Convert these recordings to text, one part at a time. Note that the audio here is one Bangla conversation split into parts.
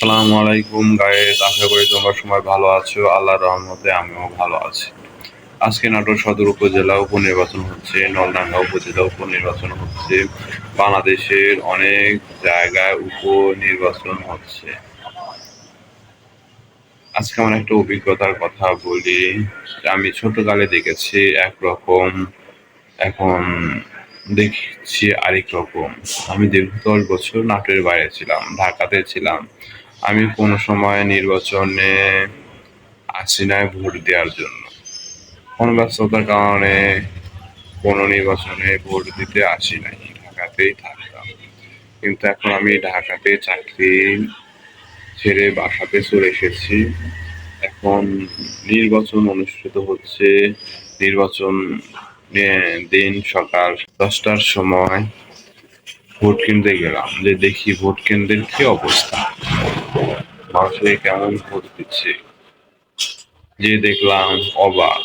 আসসালামু আলাইকুম গাইস আশা করি তোমরা সবাই ভালো আছো। আল্লাহর রহমতে আমিও ভালো আছি। আজকে নাটোর সদর উপজেলা উপনির্বাচন হচ্ছে, নলডাঙ্গা উপজেলা উপনির্বাচন হচ্ছে। বাংলাদেশের অনেক জায়গায় উপনির্বাচন হচ্ছে। আজকে আমার একটা অভিজ্ঞতার কথা বলি। আমি ছোটকালে দেখেছি একরকম, এখন দেখছি আরেক রকম। আমি দীর্ঘ দশ বছর নাটোরের বাইরে ছিলাম, ঢাকাতে ছিলাম। আমি কোনো সময় নির্বাচনে আসি নাই ভোট দেওয়ার জন্য। কোনো ব্যস্ততার কারণে কোনো নির্বাচনে ভোট দিতে আসি নাই, ঢাকাতেই থাকতাম। কিন্তু এখন আমি ঢাকাতে চাকরি ছেড়ে বাসাতে চলে এসেছি। এখন নির্বাচন অনুষ্ঠিত হচ্ছে। নির্বাচন দিন সকাল দশটার সময় ভোট কেন্দ্রে গেলাম। যে দেখি ভোট কেন্দ্রের কি অবস্থা। মানুষের কেমন দিচ্ছে? যে দেখলাম অবাক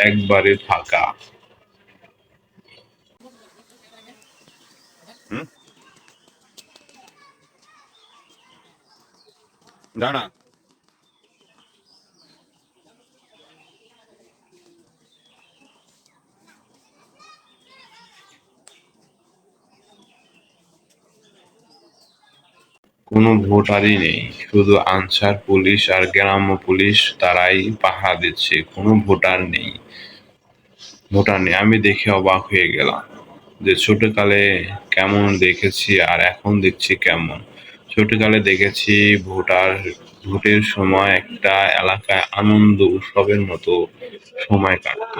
একবারে ফাঁকা। দাঁড়া। কোনো ভোটারই নেই। শুধু আনসার পুলিশ আর গ্রাম্য পুলিশ তারাই পাহারা দিচ্ছে, কোনো ভোটার নেই। ভোটার নেই। আমি দেখে অবাক হয়ে গেলাম যে ছোটকালে কেমন দেখেছি আর এখন দেখছি কেমন। ছোটকালে দেখেছি ভোটার, ভোটের সময় একটা এলাকায় আনন্দ উৎসবের মতো সময় কাটত।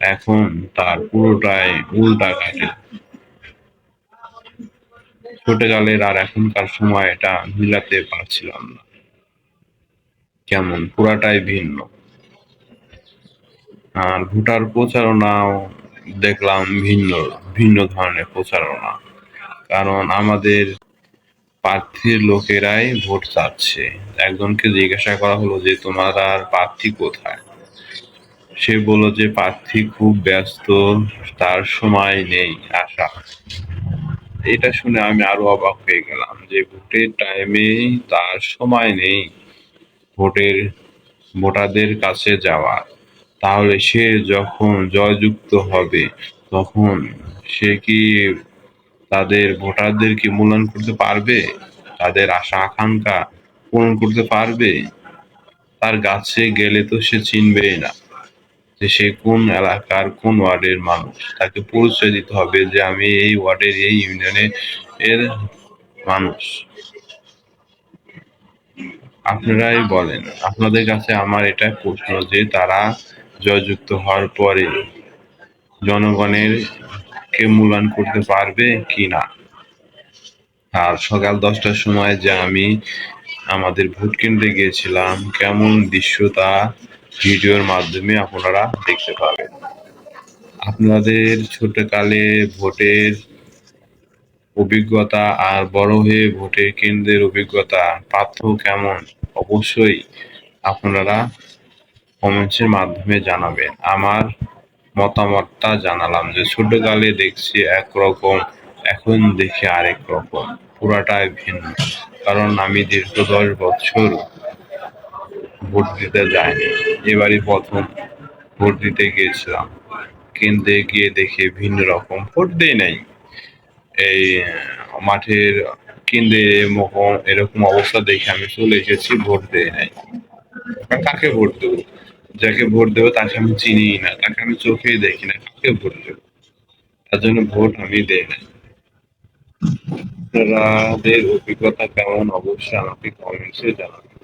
এখন তার পুরোটাই উল্টা কাটে। ছোটকালের আর এখনকার সময় এটা মিলাতে পারছিলাম না। কেমন? পুরাটাই ভিন্ন। আর ভোটার প্রচারণাও দেখলাম ভিন্ন ভিন্ন ধরনের প্রচারণা। কারণ আমাদের প্রার্থীর লোকেরাই ভোট চাচ্ছে। একজনকে জিজ্ঞাসা করা হলো যে, তোমার আর প্রার্থী কোথায়? সে বলল যে, প্রার্থী খুব ব্যস্ত, তার সময় নেই, আসা। এটা শুনে আমি আরও অবাক হয়ে গেলাম যে ভোটের টাইমে তার সময় নেই ভোটের ভোটারদের কাছে যাওয়ার তাহলে সে যখন জয়যুক্ত হবে, তখন সে কি তাদের ভোটারদেরকে মূল্যায়ন করতে পারবে? তাদের আশা, আকাঙ্ক্ষা পূরণ করতে পারবে? তার গাছে গেলে তো সে চিনবেই না। যে সে কোন এলাকার কোন ওয়ার্ডের মানুষ, তাকে পরিচয় দিতে হবে যে আমি এই ওয়ার্ডের, এই ইউনিয়নে এর মানুষ। আপনারাই বলেন, আপনাদের কাছে আমার এটা প্রশ্ন যে তারা জয়যুক্ত হওয়ার পরে জনগণের কে মূল্যায়ন করতে পারবে কি না? আর সকাল দশটার সময় যে আমি আমাদের ভোট কেন্দ্রে গিয়েছিলাম, কেমন দৃশ্য তা ভিডিওর মাধ্যমে আপনারা দেখতে পাবেন। আপনাদের ছোটকালে ভোটের অভিজ্ঞতা আর বড় হয়ে ভোটের কেন্দ্রের অভিজ্ঞতা পার্থক্য কেমন? অবশ্যই আপনারা কমেন্টসের মাধ্যমে জানাবেন। আমার মতামতটা জানালাম যে, ছোটকালে দেখছি একরকম, এখন দেখি আরেক রকম। পুরাটাই ভিন্ন। কারণ আমি দীর্ঘ দশ বছর ভোট দিতে যায়নি। এবারই প্রথম ভোট দিতে গিয়েছিলাম। কেন্দ্রে গিয়ে দেখে ভিন্ন রকম ভোট দেয় নাই। এই, মাঠের কেন্দ্রে এরকম এরকম অবস্থা দেখে আমি চলে এসেছি, ভোট দেয় নাই। কাকে ভোট দেবো? যাকে ভোট দেবো তাকে আমি চিনি না, তাকে আমি চোখেই দেখি না, কাকে ভোট দেবো? তার জন্য ভোট আমি দেই না আপনাদের অভিজ্ঞতা কেমন? অবশ্যই আমাকে কমেন্টসে জানাবেন।